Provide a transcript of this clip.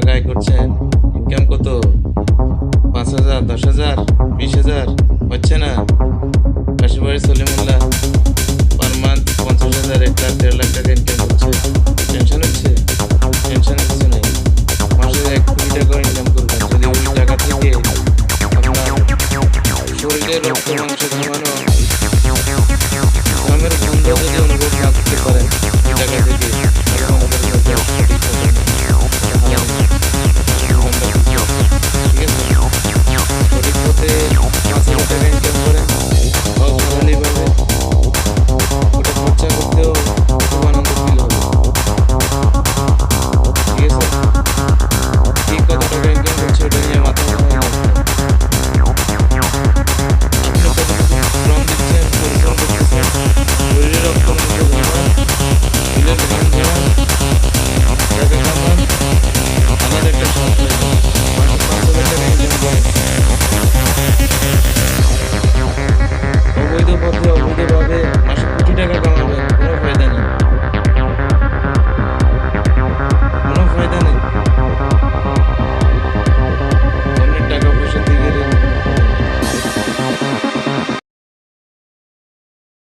টাকা আয় করছেন ইনকাম কত? পাঁচ হাজার, দশ হাজার, বিশ হাজার? হচ্ছে না? কাশিবাড়ি সলিমুল্লাহ পার মান্থ পঞ্চাশ হাজার, এক লাখ, দেড় লাখ টাকা ইনকাম করছে। টেনশন হচ্ছে? টেনশন কিছু নেই। মাসে এক কোটি টাকা ইনকাম করবেন যদি ওই টাকা থেকে আপনার শরীরে রক্ত, মাংস জমানো ঘামের গন্ধ যদি অনুভব না করতে পারেন টাকা থেকে